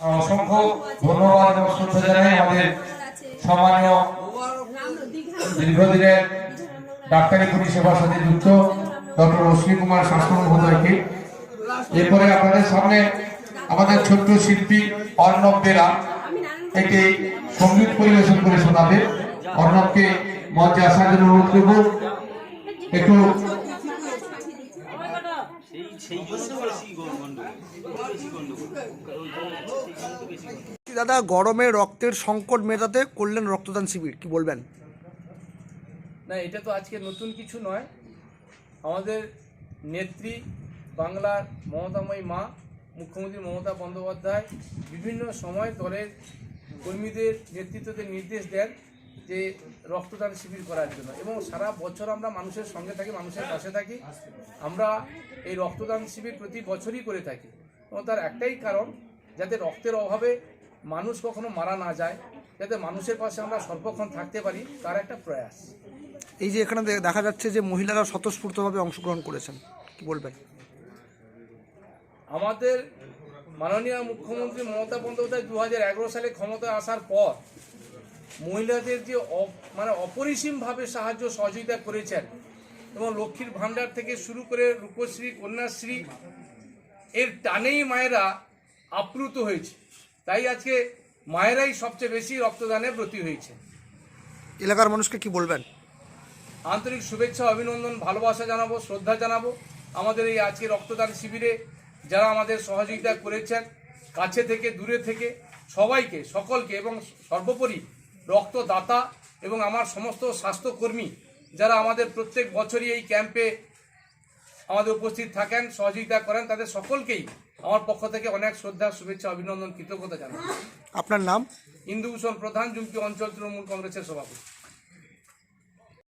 অসংখ্য ধন্যবাদ এবং শ্রদ্ধা জানাই আমাদের সম্মানীয় দীর্ঘদিনের ডাক্তারি পরিষেবার সাথে যুক্ত ডক্টর অশ্বিনী কুমার শাস্ত্র মহোদয়কে। এরপরে আপনাদের সামনে আমাদের ছোট্ট শিল্পী অর্ণব বেরা একটি সংগীত পরিবেশন করে শোনাবে। অর্ণবকে মঞ্চে আসার জন্য অনুরোধ করব। একটু দাদা, গরমে রক্তের সংকট মেটাতে করলেন রক্তদান শিবির, কি বলবেন? না, এটা তো আজকে নতুন কিছু নয়। আমাদের নেত্রী, বাংলার মমতাময়ী মা, মুখ্যমন্ত্রী মমতা বন্দ্যোপাধ্যায় বিভিন্ন সময় দলের কর্মীদের নেতৃত্বতে নির্দেশ দেন। যে রক্তদান শিবির করার জন্য। এবং সারা বছর আমরা মানুষের সঙ্গে থাকি মানুষের পাশে থাকি। আমরা এই রক্তদান শিবির প্রতি বছরই করে থাকি। এবং তার একটাই কারণ যাতে রক্তের অভাবে মানুষ কখনো মারা না যায় যাতে মানুষের পাশে আমরা সর্বক্ষণ থাকতে পারি তার একটা প্রয়াস। এই যে এখানে দেখা যাচ্ছে যে মহিলারা স্বতঃস্ফূর্তভাবে অংশগ্রহণ করেছেন। কি বলবেন? আমাদের মাননীয় মুখ্যমন্ত্রী মমতা বন্দ্যোপাধ্যায় দু এগারো সালে ক্ষমতায় আসার পর মহিলাদের যে মানে অপরিসীমভাবে সাহায্য সহযোগিতা করেছেন এবং লক্ষ্মীর ভাণ্ডার থেকে শুরু করে রূপশ্রী কন্যাশ্রী এর টানেই মায়েরা আপ্লুত হয়েছে। তাই আজকে মায়েরাই সবচেয়ে বেশি রক্তদানে ব্রতী হয়েছে। এলাকার মানুষকে কি বলবেন? আন্তরিক শুভেচ্ছা অভিনন্দন ভালোবাসা জানাব শ্রদ্ধা জানাব আমাদের এই আজকে রক্তদান শিবিরে যারা আমাদের সহযোগিতা করেছেন কাছে থেকে দূরে থেকে সবাইকে সকলকে এবং সর্বোপরি রক্তদাতা এবং আমার সমস্ত স্বাস্থ্যকর্মী যারা আমাদের প্রত্যেক বছরই এই ক্যাম্পে আমাদের উপস্থিত থাকেন সহযোগিতা করেন তাদের সকলকেই আমার পক্ষ থেকে অনেক শ্রদ্ধা শুভেচ্ছা অভিনন্দন কৃতজ্ঞতা জানাই। আপনার নাম? ইন্দুভূষণ প্রধান জুমকি অঞ্চল তৃণমূল কংগ্রেসের সভাপতি।